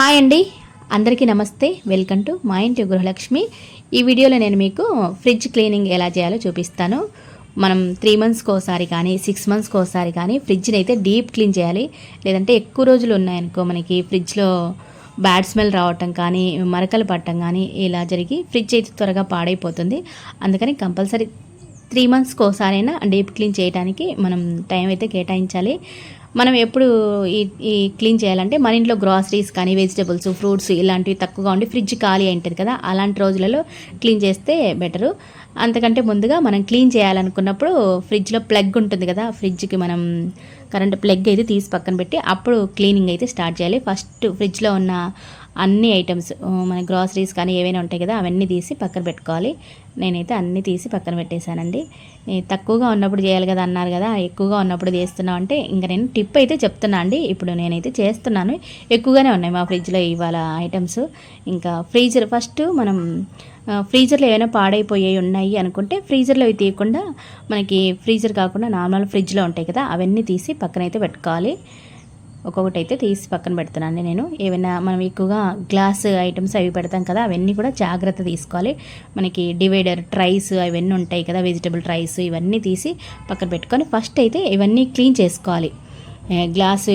Hi అండి. అందరికీ నమస్తే. వెల్కమ్ టు మా ఇంటి గృహలక్ష్మి. ఈ వీడియోలో నేను మీకు ఫ్రిడ్జ్ క్లీనింగ్ ఎలా చేయాలో చూపిస్తాను. మనం త్రీ మంత్స్కి ఒకసారి కానీ సిక్స్ మంత్స్కి ఒకసారి కానీ ఫ్రిడ్జ్ని అయితే డీప్ క్లీన్ చేయాలి. లేదంటే ఎక్కువ రోజులు ఉన్నాయనుకో మనకి ఫ్రిడ్జ్లో బ్యాడ్ స్మెల్ రావటం కానీ మరకలు పట్టడం కానీ ఇలా జరిగి ఫ్రిడ్జ్ అయితే త్వరగా పాడైపోతుంది. అందుకని కంపల్సరీ త్రీ మంత్స్కి ఒకసారైనా డీప్ క్లీన్ చేయడానికి మనం టైం అయితే కేటాయించాలి. మనం ఎప్పుడు ఈ ఈ క్లీన్ చేయాలంటే మన ఇంట్లో గ్రాసరీస్ కానీ వెజిటబుల్స్ ఫ్రూట్స్ ఇలాంటివి తక్కువగా ఉండి ఫ్రిడ్జ్ ఖాళీ ఉంటుంది కదా అలాంటి రోజులలో క్లీన్ చేస్తే బెటరు అంతకంటే ముందుగా మనం క్లీన్ చేయాలనుకున్నప్పుడు ఫ్రిడ్జ్లో ప్లగ్ ఉంటుంది కదా ఫ్రిడ్జ్కి మనం కరెంట్ ప్లగ్ అయితే తీసి పక్కన పెట్టి అప్పుడు క్లీనింగ్ అయితే స్టార్ట్ చేయాలి. ఫస్ట్ ఫ్రిడ్జ్లో ఉన్న అన్ని ఐటమ్స్ మన గ్రాసరీస్ కానీ ఏవైనా ఉంటాయి కదా అవన్నీ తీసి పక్కన పెట్టుకోవాలి. నేనైతే అన్నీ తీసి పక్కన పెట్టేశానండి. తక్కువగా ఉన్నప్పుడు చేయాలి కదా అన్నారు కదా ఎక్కువగా ఉన్నప్పుడు చేస్తున్నాం అంటే ఇంకా నేను టిప్ అయితే చెప్తున్నా అండి. ఇప్పుడు నేనైతే చేస్తున్నాను. ఎక్కువగానే ఉన్నాయి మా ఫ్రిడ్జ్లో ఇవాళ ఐటమ్స్. ఇంకా ఫ్రీజర్ ఫస్ట్ మనం ఫ్రీజర్లో ఏమైనా పాడైపోయాయి ఉన్నాయి అనుకుంటే ఫ్రీజర్లో అవి తీయకుండా మనకి ఫ్రీజర్ కాకుండా నార్మల్ ఫ్రిడ్జ్లో ఉంటాయి కదా అవన్నీ తీసి పక్కనైతే పెట్టుకోవాలి. ఒక్కొక్కటి అయితే తీసి పక్కన పెడుతున్నాను నేను. ఏమైనా మనం ఎక్కువగా గ్లాస్ ఐటమ్స్ అవి పెడతాం కదా అవన్నీ కూడా జాగ్రత్త తీసుకోవాలి. మనకి డివైడర్ ట్రైస్ అవన్నీ ఉంటాయి కదా వెజిటబుల్ ట్రైస్ ఇవన్నీ తీసి పక్కన పెట్టుకొని ఫస్ట్ అయితే ఇవన్నీ క్లీన్ చేసుకోవాలి. గ్లాసు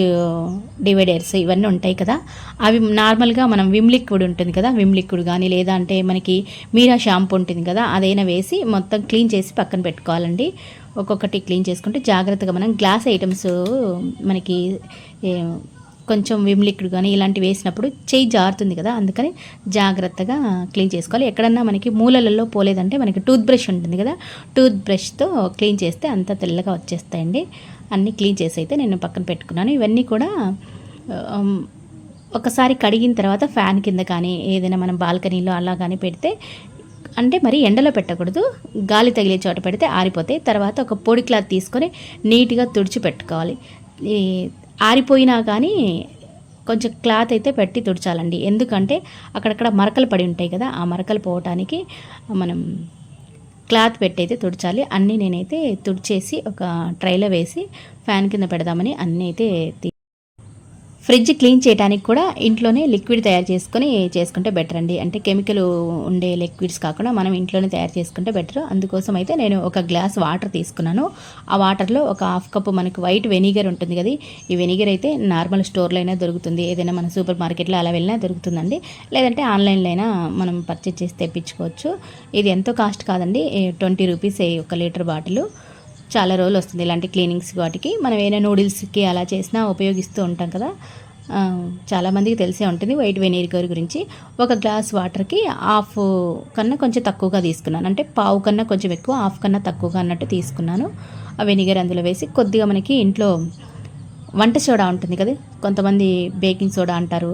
డివైడర్స్ ఇవన్నీ ఉంటాయి కదా. అవి నార్మల్గా మనం విమ్ లిక్విడ్ ఉంటుంది కదా. విమ్ లిక్విడ్ కానీ లేదా అంటే మనకి మీరా షాంపూ ఉంటుంది కదా. అదైనా వేసి మొత్తం క్లీన్ చేసి పక్కన పెట్టుకోవాలండి. ఒక్కొక్కటి క్లీన్ చేసుకుంటే జాగ్రత్తగా మనం గ్లాస్ ఐటమ్స్ మనకి కొంచెం విమ్ లిక్విడ్ కానీ ఇలాంటివి వేసినప్పుడు చేయి జారుతుంది కదా. అందుకని జాగ్రత్తగా క్లీన్ చేసుకోవాలి. ఎక్కడన్నా మనకి మూలలలో పోలేదంటే మనకి టూత్ బ్రష్ ఉంటుంది కదా. టూత్ బ్రష్తో క్లీన్ చేస్తే అంత తెల్లగా వచ్చేస్తాయండి. అన్నీ క్లీన్ చేసి అయితే నేను పక్కన పెట్టుకున్నాను. ఇవన్నీ కూడా ఒకసారి కడిగిన తర్వాత ఫ్యాన్ కింద కానీ ఏదైనా మనం బాల్కనీలో అలా కానీ పెడితే అంటే మరి ఎండలో పెట్టకూడదు. గాలి తగిలే చోట పెడితే ఆరిపోతాయి తర్వాత ఒక పొడి క్లాత్ తీసుకొని నీట్గా తుడిచి పెట్టుకోవాలి. ఆరిపోయినా కానీ కొంచెం క్లాత్ అయితే పెట్టి తుడచాలండి. ఎందుకంటే అక్కడక్కడ మరకలు పడి ఉంటాయి కదా ఆ మరకలు పోవటానికి మనం క్లాత్ పెట్టయితే తుడచాలి. అన్నీ నేనైతే తుడిచేసి ఒక ట్రైలో వేసి ఫ్యాన్ కింద పెడదామని అన్నీ అయితే ఫ్రిడ్జ్ క్లీన్ చేయడానికి కూడా ఇంట్లోనే లిక్విడ్ తయారు చేసుకొని చేసుకుంటే బెటర్ అండి. అంటే కెమికల్ ఉండే లిక్విడ్స్ కాకుండా మనం ఇంట్లోనే తయారు చేసుకుంటే బెటర్ అందుకోసం అయితే నేను ఒక గ్లాస్ వాటర్ తీసుకున్నాను. ఆ వాటర్లో ఒక హాఫ్ కప్ మనకు వైట్ వెనిగర్ ఉంటుంది కదా ఈ వెనిగర్ అయితే నార్మల్ స్టోర్లో అయినా దొరుకుతుంది. ఏదైనా మన సూపర్ మార్కెట్లో అలా వెళ్ళినా దొరుకుతుందండి. లేదంటే ఆన్లైన్లో అయినా మనం పర్చేజ్ చేసి తెప్పించుకోవచ్చు. ఇది ఎంతో కాస్ట్ కాదండి. ట్వంటీ రూపీస్ ఒక లీటర్ బాటిల్. చాలా రోజులు వస్తుంది ఇలాంటి క్లీనింగ్స్ వాటికి. మనం ఏదైనా నూడిల్స్కి అలా చేసినా ఉపయోగిస్తూ ఉంటాం కదా. చాలామందికి తెలిసే ఉంటుంది వైట్ వెనీగర్ గురించి. ఒక గ్లాస్ వాటర్కి హాఫ్ కన్నా కొంచెం తక్కువగా తీసుకున్నాను. అంటే పావు కన్నా కొంచెం ఎక్కువ హాఫ్ కన్నా తక్కువగా అన్నట్టు తీసుకున్నాను. ఆ వెనిగర్ అందులో వేసి కొద్దిగా మనకి ఇంట్లో వంట సోడా ఉంటుంది కదా. కొంతమంది బేకింగ్ సోడా అంటారు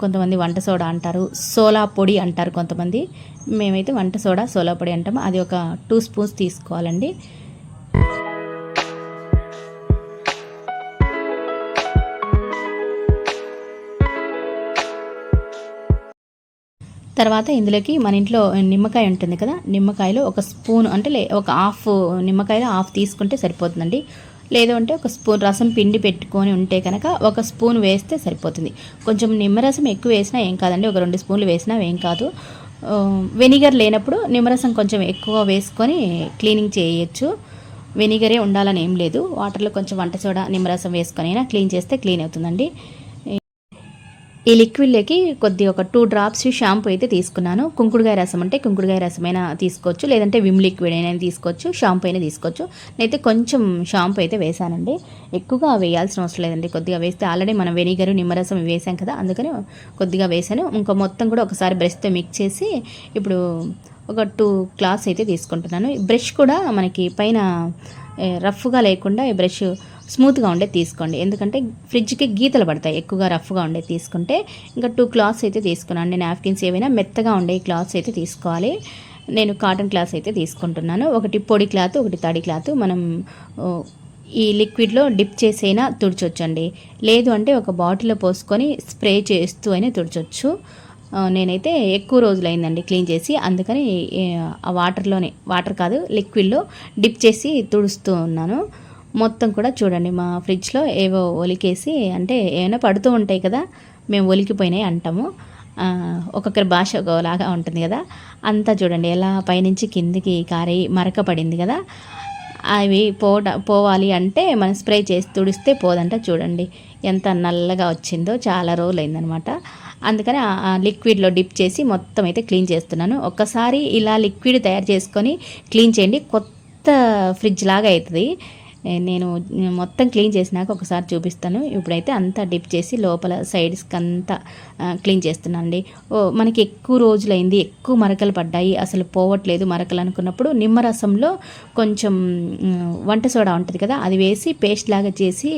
కొంతమంది వంట సోడా అంటారు సోలా పొడి అంటారు కొంతమంది. మేమైతే వంట సోడా సోలా పొడి అంటాము. అది ఒక టూ స్పూన్స్ తీసుకోవాలండి. తర్వాత ఇందులోకి మన ఇంట్లో నిమ్మకాయ ఉంటుంది కదా నిమ్మకాయలో ఒక స్పూన్ అంటే లే ఒక హాఫ్ నిమ్మకాయలో హాఫ్ తీసుకుంటే సరిపోతుందండి. లేదు అంటే ఒక స్పూన్ రసం పిండి పెట్టుకొని ఉంటే కనుక ఒక స్పూన్ వేస్తే సరిపోతుంది. కొంచెం నిమ్మరసం ఎక్కువ వేసినా ఏం కాదండి ఒక రెండు స్పూన్లు వేసినా ఏం కాదు. వెనిగర్ లేనప్పుడు నిమ్మరసం కొంచెం ఎక్కువ వేసుకొని క్లీనింగ్ చేయొచ్చు. వెనిగరే ఉండాలని ఏం లేదు. వాటర్లో కొంచెం వంట సోడా నిమ్మరసం వేసుకొని అయినా క్లీన్ చేస్తే క్లీన్ అవుతుందండి. ఈ లిక్విడ్లోకి కొద్ది ఒక టూ డ్రాప్స్ షాంపూ అయితే తీసుకున్నాను. కుంకుడుగాయ రసం అంటే కుంకుడుగాయ రసమైనా తీసుకోవచ్చు లేదంటే విమ్ లిక్విడ్ అయినా తీసుకోవచ్చు షాంపూ అయినా తీసుకోవచ్చు. నేనైతే కొంచెం షాంపూ అయితే వేసానండి ఎక్కువగా వేయాల్సిన అవసరం లేదండి. కొద్దిగా వేస్తే ఆల్రెడీ మనం వెనిగర్ నిమ్మరసం వేసాం కదా అందుకని కొద్దిగా వేసాను ఇంకా మొత్తం కూడా ఒకసారి బ్రష్తో మిక్స్ చేసి ఇప్పుడు ఒక టూ క్లాస్ అయితే తీసుకుంటున్నాను. బ్రష్ కూడా మనకి పైన రఫ్గా లేకుండా ఈ బ్రష్ స్మూత్గా ఉండే తీసుకోండి. ఎందుకంటే ఫ్రిడ్జ్కి గీతలు పడతాయి. ఎక్కువగా రఫ్గా ఉండే తీసుకుంటే ఇంకా టూ క్లాత్స్ అయితే తీసుకున్నాను నేను నాప్కిన్స్ ఏవైనా మెత్తగా ఉండే క్లాత్స్ అయితే తీసుకోవాలి. నేను కాటన్ క్లాత్ అయితే తీసుకుంటున్నాను. ఒకటి పొడి క్లాత్ ఒకటి తడి క్లాత్. మనం ఈ లిక్విడ్లో డిప్ చేసైనా తుడిచొచ్చండి. లేదు అంటే ఒక బాటిల్లో పోసుకొని స్ప్రే చేస్తూ అయినా తుడిచొచ్చు. నేనైతే ఎక్కువ రోజులైందండి క్లీన్ చేసి. అందుకని ఆ వాటర్లోనే వాటర్ కాదు లిక్విడ్లో డిప్ చేసి తుడుస్తూ ఉన్నాను. మొత్తం కూడా చూడండి మా ఫ్రిడ్జ్లో ఏవో ఒలికేసి అంటే ఏమైనా పడుతూ ఉంటాయి కదా మేము ఒలికిపోయినాయి అంటాము. ఒక్కొక్కరి భాష ఒకలాగా ఉంటుంది కదా. అంతా చూడండి ఎలా పైనుంచి కిందికి కారి మరక పడింది కదా. అవి పోట పోవాలి అంటే మనం స్ప్రే చేసి తుడిస్తే పోదంట చూడండి. ఎంత నల్లగా వచ్చిందో చాలా రోజులు అయిందనమాట అందుకని ఆ- లిక్విడ్లో డిప్ చేసి మొత్తం అయితే క్లీన్ చేస్తున్నాను. ఒక్కసారి ఇలా లిక్విడ్ తయారు చేసుకొని క్లీన్ చేయండి కొత్త ఫ్రిడ్జ్ లాగా అవుతుంది నేను మొత్తం క్లీన్ చేసినాక ఒకసారి చూపిస్తాను. ఇప్పుడైతే అంతా డిప్ చేసి లోపల సైడ్స్కి అంతా క్లీన్ చేస్తున్నానండి. ఓ మనకి ఎక్కువ రోజులైంది ఎక్కువ మరకలు పడ్డాయి. అసలు పోవట్లేదు మరకలు అనుకున్నప్పుడు నిమ్మరసంలో కొంచెం వంట సోడా ఉంటుంది కదా అది వేసి పేస్ట్ లాగా చేసి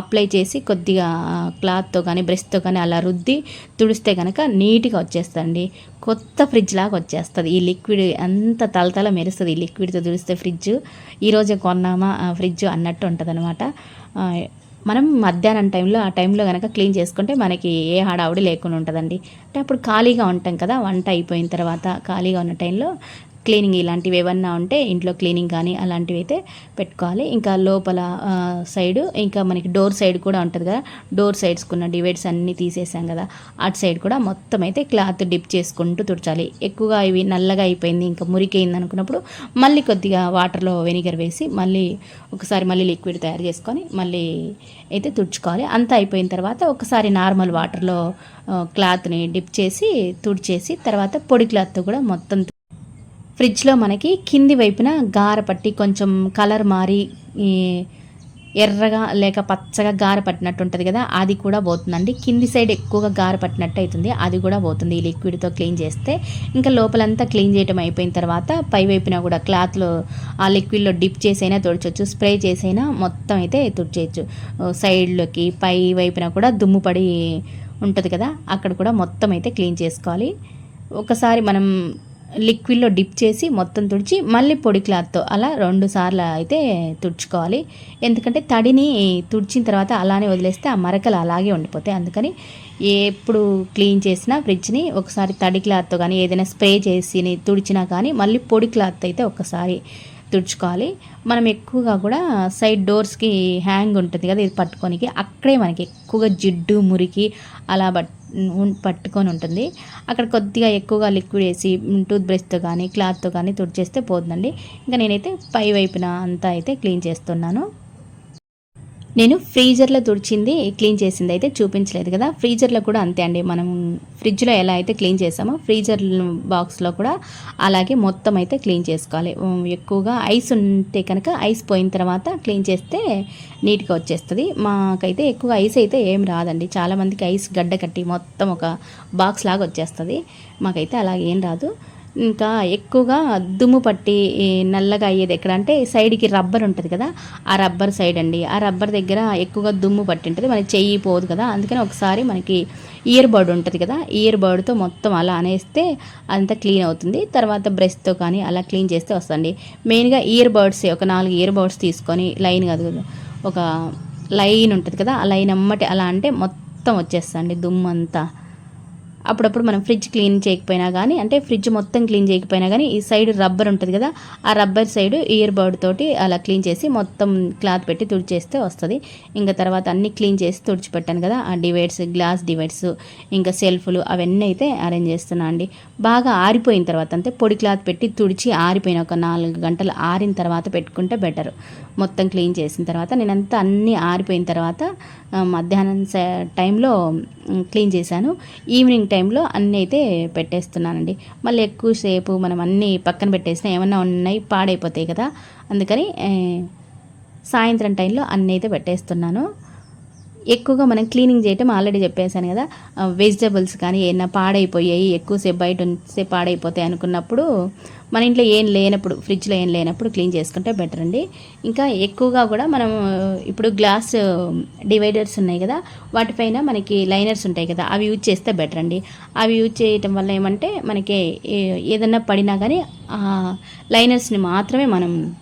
అప్లై చేసి కొద్దిగా క్లాత్తో కానీ బ్రష్తో కానీ అలా రుద్ది తుడిస్తే కనుక నీట్గా వచ్చేస్తుంది కొత్త ఫ్రిడ్జ్ లాగా వచ్చేస్తుంది. ఈ లిక్విడ్ అంత తలతల మెరుస్తుంది. ఈ లిక్విడ్తో తుడిస్తే ఫ్రిడ్జ్ ఈరోజే కొన్నామా? ఫ్రిడ్జ్ అన్నట్టు ఉంటుంది అనమాట మనం మధ్యాహ్నం టైంలో ఆ టైంలో కనుక క్లీన్ చేసుకుంటే మనకి ఏ హడావుడి లేకుండా ఉంటుందండి. అంటే అప్పుడు ఖాళీగా ఉంటాం కదా వంట అయిపోయిన తర్వాత ఖాళీగా ఉన్న టైంలో క్లీనింగ్ ఇలాంటివి ఏమన్నా ఉంటే ఇంట్లో క్లీనింగ్ కానీ అలాంటివి అయితే పెట్టుకోవాలి. ఇంకా లోపల సైడ్ ఇంకా మనకి డోర్ సైడ్ కూడా ఉంటుంది కదా డోర్ సైడ్స్కున్న డివైడ్స్ అన్నీ తీసేసాం కదా అటు సైడ్ కూడా మొత్తం అయితే క్లాత్ డిప్ చేసుకుంటూ తుడచాలి. ఎక్కువగా ఇవి నల్లగా అయిపోయింది ఇంకా మురికైంది అనుకున్నప్పుడు మళ్ళీ కొద్దిగా వాటర్లో వెనిగర్ వేసి మళ్ళీ ఒకసారి మళ్ళీ లిక్విడ్ తయారు చేసుకొని మళ్ళీ అయితే తుడుచుకోవాలి. అంతా అయిపోయిన తర్వాత ఒకసారి నార్మల్ వాటర్లో క్లాత్ని డిప్ చేసి తుడిచేసి తర్వాత పొడి క్లాత్తో కూడా మొత్తం ఫ్రిడ్జ్లో మనకి కింది వైపున గార పట్టి కొంచెం కలర్ మారి ఎర్రగా లేక పచ్చగా గార పట్టినట్టు ఉంటుంది కదా అది కూడా పోతుందండి. కింది సైడ్ ఎక్కువగా గార పట్టినట్టు అవుతుంది అది కూడా పోతుంది ఈ లిక్విడ్తో క్లీన్ చేస్తే. ఇంకా లోపలంతా క్లీన్ చేయడం అయిపోయిన తర్వాత పై వైపున కూడా క్లాత్లో ఆ లిక్విడ్లో డిప్ చేసైనా తుడచొచ్చు స్ప్రే చేసైనా మొత్తం అయితే తుడిచేయచ్చు. సైడ్లోకి పై వైపున కూడా దుమ్ము పడి ఉంటుంది కదా అక్కడ కూడా మొత్తం అయితే క్లీన్ చేసుకోవాలి. ఒకసారి మనం లిక్విడ్లో డిప్ చేసి మొత్తం తుడిచి మళ్ళీ పొడి క్లాత్తో అలా రెండు సార్లు అయితే తుడుచుకోవాలి. ఎందుకంటే తడిని తుడిచిన తర్వాత అలానే వదిలేస్తే ఆ మరకలు అలాగే ఉండిపోతాయి. అందుకని ఎప్పుడు క్లీన్ చేసినా ఫ్రిడ్జ్ని ఒకసారి తడి క్లాత్తో కానీ ఏదైనా స్ప్రే చేసి తుడిచినా కానీ మళ్ళీ పొడి క్లాత్ అయితే ఒకసారి తుడుచుకోవాలి. మనం ఎక్కువగా కూడా సైడ్ డోర్స్కి హ్యాంగ్ ఉంటుంది కదా ఇది పట్టుకోనికి. అక్కడే మనకి ఎక్కువగా జిడ్డు మురికి అలా బట్ పట్టుకొని ఉంటుంది. అక్కడ కొద్దిగా ఎక్కువగా లిక్విడ్ వేసి టూత్ బ్రష్తో కానీ క్లాత్తో కానీ తుడిచేస్తే పోతుందండి. ఇంకా నేనైతే పై వైపున అంతా అయితే క్లీన్ చేస్తున్నాను. నేను ఫ్రీజర్లో తుడిచింది క్లీన్ చేసింది అయితే చూపించలేదు కదా. ఫ్రీజర్లో కూడా అంతే అండి. మనం ఫ్రిడ్జ్లో ఎలా అయితే క్లీన్ చేసామో ఫ్రీజర్ బాక్స్లో కూడా అలాగే మొత్తం అయితే క్లీన్ చేసుకోవాలి. ఎక్కువగా ఐస్ ఉంటే కనుక ఐస్ పోయిన తర్వాత క్లీన్ చేస్తే నీట్గా వచ్చేస్తుంది. మాకైతే ఎక్కువ ఐస్ అయితే ఏం రాదండి. చాలామందికి ఐస్ గడ్డ కట్టి మొత్తం ఒక బాక్స్ లాగా వచ్చేస్తుంది. మాకైతే అలా ఏం రాదు. ఇంకా ఎక్కువగా దుమ్ము పట్టి నల్లగా అయ్యేది ఎక్కడ అంటే సైడ్కి రబ్బర్ ఉంటుంది కదా ఆ రబ్బర్ సైడ్ అండి. ఆ రబ్బర్ దగ్గర ఎక్కువగా దుమ్ము పట్టి ఉంటుంది మనకి చెయ్యి పోదు కదా. అందుకని ఒకసారి మనకి ఇయర్ బర్డ్ ఉంటుంది కదా ఇయర్ బర్డ్తో మొత్తం అలా అనేస్తే అంతా క్లీన్ అవుతుంది. తర్వాత బ్రష్తో కానీ అలా క్లీన్ చేస్తే వస్తుంది. మెయిన్గా ఇయర్ బర్డ్స్ ఒక నాలుగు ఇయర్ బర్డ్స్ తీసుకొని లైన్ కాదు కదా ఒక లైన్ ఉంటుంది కదా ఆ లైన్ అమ్మటి అలా అంటే మొత్తం వచ్చేస్తుంది దుమ్ము అంతా అప్పుడప్పుడు మనం ఫ్రిడ్జ్ క్లీన్ చేయకపోయినా కానీ అంటే ఫ్రిడ్జ్ మొత్తం క్లీన్ చేయకపోయినా కానీ ఈ సైడ్ రబ్బర్ ఉంటుంది కదా ఆ రబ్బర్ సైడ్ ఇయర్ బర్డ్ తోటి అలా క్లీన్ చేసి మొత్తం క్లాత్ పెట్టి తుడిచేస్తే వస్తుంది. ఇంకా తర్వాత అన్ని క్లీన్ చేసి తుడిచిపెట్టాను కదా ఆ డివైడ్స్ గ్లాస్ డివైడ్స్ ఇంకా సెల్ఫ్లు అవన్నీ అయితే అరేంజ్ చేస్తున్నా అండి. బాగా ఆరిపోయిన తర్వాత అంటే పొడి క్లాత్ పెట్టి తుడిచి ఆరిపోయిన ఒక నాలుగు గంటలు ఆరిన తర్వాత పెట్టుకుంటే బెటర్. మొత్తం క్లీన్ చేసిన తర్వాత నేనంతా అన్నీ ఆరిపోయిన తర్వాత మధ్యాహ్నం టైంలో క్లీన్ చేశాను. ఈవినింగ్ టైంలో అన్నీ అయితే పెట్టేస్తున్నానండి. మళ్ళీ ఎక్కువసేపు మనం అన్నీ పక్కన పెట్టేసినా ఏమన్నా ఉన్నాయి పాడైపోతాయి కదా. అందుకని సాయంత్రం టైంలో అన్నీ అయితే పెట్టేస్తున్నాను. ఎక్కువగా మనం క్లీనింగ్ చేయటం ఆల్రెడీ చెప్పేశాను కదా. వెజిటబుల్స్ కానీ ఏమైనా పాడైపోయాయి ఎక్కువసేపు బయట ఉంటే పాడైపోతాయి అనుకున్నప్పుడు మన ఇంట్లో ఏం లేనప్పుడు ఫ్రిడ్జ్లో ఏం లేనప్పుడు క్లీన్ చేసుకుంటే బెటర్ అండి. ఇంకా ఎక్కువగా కూడా మనం ఇప్పుడు గ్లాస్ డివైడర్స్ ఉన్నాయి కదా. వాటిపైన మనకి లైనర్స్ ఉంటాయి కదా. అవి యూజ్ చేస్తే బెటర్ అండి. అవి యూజ్ చేయటం వల్ల ఏమంటే మనకి ఏదన్నా పడినా కానీ ఆ లైనర్స్ని మాత్రమే మనం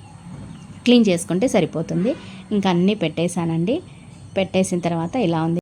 క్లీన్ చేసుకుంటే సరిపోతుంది. ఇంకా అన్నీ పెట్టేశానండి. పెట్టేసిన తర్వాత ఇలా ఉంది.